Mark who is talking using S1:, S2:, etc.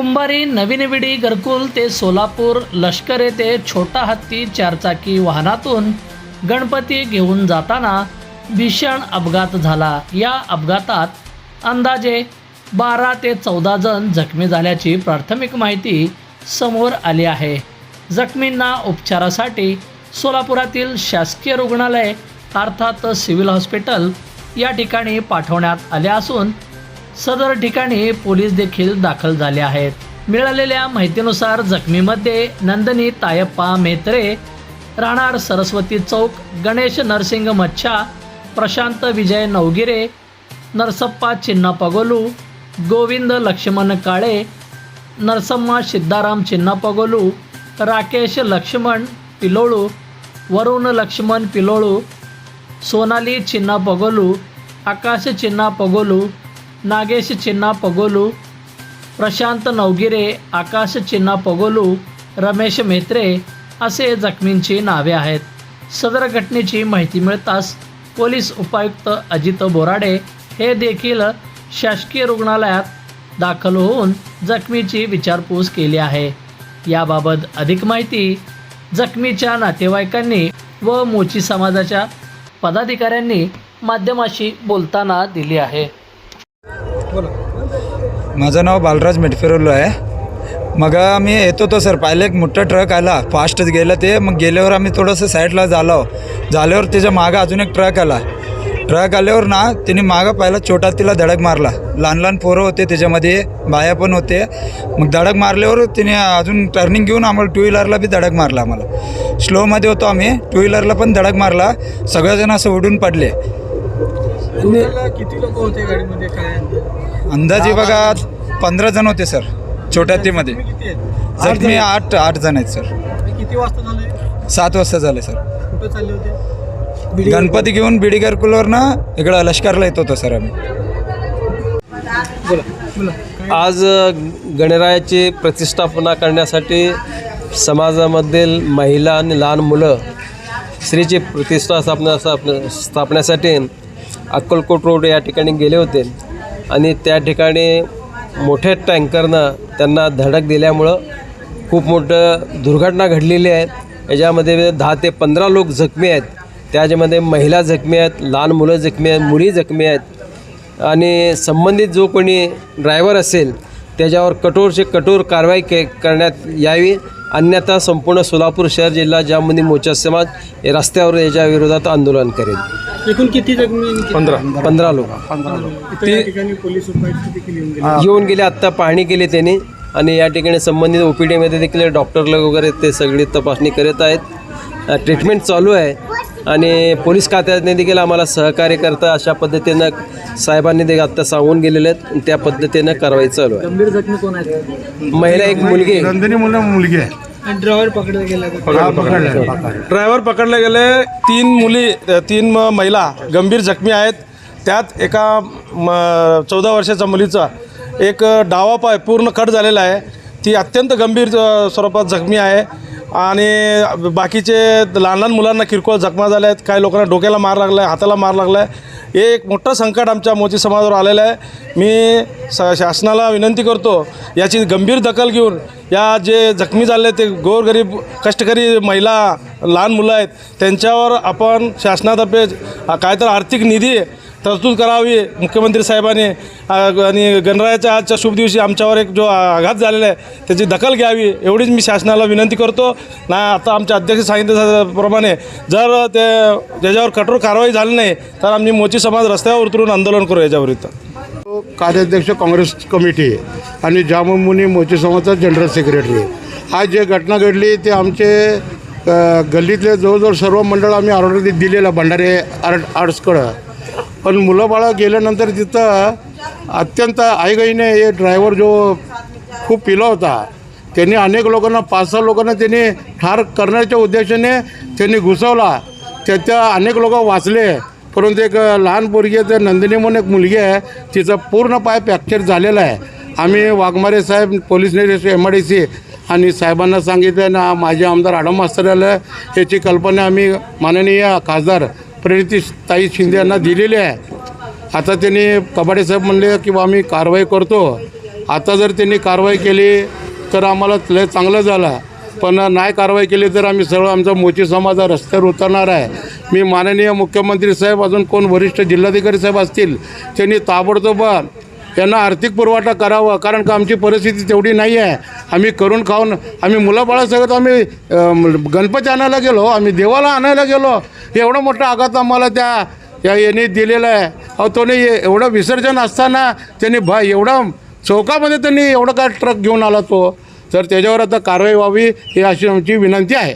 S1: कुंभारी नवीनविडी गरकुल घरकुल ते सोलापूर लष्कर येथे छोटा हत्ती चारचाकी वाहनातून गणपती घेऊन जाताना भीषण अपघात झाला. या अपघातात अंदाजे बारा ते चौदा जण जखमी झाल्याची प्राथमिक माहिती समोर आली आहे. जखमींना उपचारासाठी सोलापुरातील शासकीय रुग्णालय अर्थात सिव्हिल हॉस्पिटल या ठिकाणी पाठवण्यात आले असून सदर ठिकाणी पोलीस देखील दाखल झाले आहेत. मिळालेल्या माहितीनुसार जखमीमध्ये नंदनी तायप्पा मेत्रे राहणार सरस्वती चौक गणेश नरसिंग मच्छा प्रशांत विजय नवगिरे नरसप्पा चिन्ना पगोलू गोविंद लक्ष्मण काळे नरसम्मा सिद्धाराम चिन्ना पगोलू राकेश लक्ष्मण पिलोळू वरुण लक्ष्मण पिलोळू सोनाली चिन्ना पगोलू आकाश चिन्ना पगोलू नागेश चिन्ना पगोलू प्रशांत नवगिरे आकाश चिन्ना पगोलू रमेश मेत्रे असे जखमींची नावे आहेत. सदर घटनेची माहिती मिळताच पोलीस उपायुक्त अजित बोराडे हे देखील शासकीय रुग्णालयात दाखल होऊन जखमीची विचारपूस केली आहे. याबाबत अधिक माहिती जखमीच्या नातेवाईकांनी व मोची समाजाच्या पदाधिकाऱ्यांनी माध्यमाशी बोलताना दिली आहे.
S2: माझं नाव बालराज मेटफेरोलो आहे. मग आम्ही येतो होतो सर पाहिलं एक मोठा ट्रक आला फास्टच गेलं ते. मग गेल्यावर आम्ही थोडंसं साईडला झालो. झाल्यावर त्याच्या मागं अजून एक ट्रक आला. ट्रक आल्यावर ना तिने मागं पाहिला छोटा तिला धडक मारला. लहान लहान पोरं होते त्याच्यामध्ये बाया पण होते. मग धडक मारल्यावर तिने अजून टर्निंग घेऊन आम्हाला टू व्हीलरला बी धडक मारला आम्हाला. स्लोमध्ये होतो आम्ही टू व्हीलरला पण धडक मारला. सगळेजण असं उडून पडले.
S3: किती लोक होते गाडीमध्ये? काय
S2: अंदाजे बघा पंधरा जण होते सर. छोट्या
S3: आहेत?
S2: जखमी आठ आठ जण आहेत सर.
S3: किती वाजता झाले?
S2: सात वाजता झाले सर.
S3: कुठे चालले होते?
S2: गणपती घेऊन बिडी घरकुलवर ना इकडं लष्करला येत होतो सर आम्ही.
S3: बोला बोला. काय
S4: आज गणरायाची प्रतिष्ठापना करण्यासाठी समाजामधील महिला आणि लहान मुलं श्रीची प्रतिष्ठा स्थापना स्थापना स्थापण्यासाठी अक्कलकोट रोड या ठिकाणी गेले होते. आणि त्या ठिकाणी मोठ्या टँकरनं त्यांना धडक दिल्यामुळं खूप मोठं दुर्घटना घडलेली आहे. याच्यामध्ये दहा ते पंधरा लोक जखमी आहेत. त्याच्यामध्ये महिला जखमी आहेत लहान मुलं जखमी आहेत मुली जखमी आहेत. आणि संबंधित जो कोणी ड्रायव्हर असेल त्याच्यावर कठोरचे कठोर कारवाई के करण्यात यावी. अन्यथा संपूर्ण सोलापूर शहर जिल्हा जामनी मोर्चा समाज हे रस्त्यावर याच्या विरोधात आंदोलन करेल.
S3: एकूण किती जखमी पंधरा.
S4: पंधरा लोक.
S3: इथे या ठिकाणी पोलीस उपायुक्त देखील येऊन गेले.
S4: येऊन गेले आत्ता पाहणी केली त्यांनी. आणि या ठिकाणी संबंधित ओ पी डीमध्ये देखील डॉक्टरला वगैरे ते सगळी तपासणी करत आहेत. ट्रीटमेंट चालू आहे. आणि पोलीस खात्याने देखील आम्हाला सहकार्य करता. अशा पद्धतीनं साहेबांनी देखील आत्ता सांगून गेलेले आहेत त्या पद्धतीनं कारवाई चालू आहे.
S3: गंभीर जखमी कोण आहेत?
S4: महिला एक मुलगी आहे.
S5: नंदिनी मुलं मुलगी आहे.
S3: आणि ड्रायव्हर पकडला गेला का?
S5: हा, पकडलं.
S6: ड्रायव्हर पकडले गेले तीन मुली तीन म- महिला गंभीर जखमी आहेत. त्यात एका म- चौदा वर्षाच्या मुलीचा एक डावा पाय पूर्ण कट झालेला आहे. ती अत्यंत गंभीर अ, स्वरूपात जखमी आहे. आणि बाकीचे लहान लहान मुलांना किरकोळ जखमा झाल्या आहेत काही लोकांना डोक्याला मार लागला आहे हाताला मार लागला आहे हे एक मोठं संकट आमच्या मोची समाजावर आलेलं आहे. मी स शासनाला विनंती करतो याची गंभीर दखल घेऊन या जे जखमी झाले ते गोरगरीब कष्टकरी महिला लहान मुलं आहेत त्यांच्यावर आपण शासनातर्फे काहीतरी आर्थिक निधी तरतूद करावी. मुख्यमंत्री साहेबांनी आणि गणरायाच्या आजच्या शुभ दिवशी आमच्यावर एक जो आघात झालेला आहे त्याची दखल घ्यावी. एवढीच मी शासनाला विनंती करतो. ना आता आमच्या अध्यक्ष सांगितल्याप्रमाणे जर ते त्याच्यावर कठोर कारवाई झाली नाही तर आम्ही मोची समाज रस्त्यावर उतरून आंदोलन करू याच्यावर इथं.
S5: कार्याध्यक्ष काँग्रेस कमिटी आणि जामुमुनी मोची समाजचा जनरल सेक्रेटरी. आज जे घटना घडली ते आमचे गल्लीतले जवळजवळ सर्व मंडळ आम्ही ऑर्डर दिलेलं भंडारे आर्ट आर्ट्सकडं. पण मुलं बाळं गेल्यानंतर तिथं अत्यंत आईगाईने हे ड्रायव्हर जो खूप पिला होता. त्यांनी अनेक लोकांना पाच सहा लोकांना त्यांनी ठार करण्याच्या उद्देशाने त्यांनी घुसवला. त्याच्या अनेक लोक वाचले. परंतु एक लहान पोरगी आहे तर नंदिनी म्हणून एक मुलगी आहे. तिचा पूर्ण पाय फ्रॅक्चर झालेला आहे. आम्ही वाघमारे साहेब पोलीस निरीक्षक एम आय डी सी आणि साहेबांना सांगितलं ना माझे आमदार आडम मास्तर आलं. याची कल्पना आम्ही माननीय खासदार प्रणिती ताई शिंदे यांना दिलेली आहे. आता त्यांनी कबाडे साहेब म्हणले की बा आम्ही कारवाई करतो. आता जर त्यांनी कारवाई केली तर आम्हाला लय चांगलं झालं. पण नाही कारवाई केली तर आम्ही सगळं आमचा मोची समाज रस्त्यावर उतरणार आहे. मी माननीय मुख्यमंत्री साहेब अजून कोण वरिष्ठ जिल्हाधिकारी साहेब असतील त्यांनी ताबडतोब त्यांना आर्थिक पुरवठा करावा कारण का आमची परिस्थिती तेवढी नाही आहे. आम्ही करून खाऊन आम्ही मुलाबाळासकट आम्ही गणपती आणायला गेलो आम्ही देवाला आणायला गेलो. एवढा मोठा आघात आम्हाला त्या या याने दिलेला आहे. अहो तो एवढं विसर्जन असताना त्यांनी भा एवढा चौकामध्ये त्यांनी एवढा काय ट्रक घेऊन आला तो. तर त्याच्यावर आता कारवाई व्हावी ही अशी आमची विनंती आहे.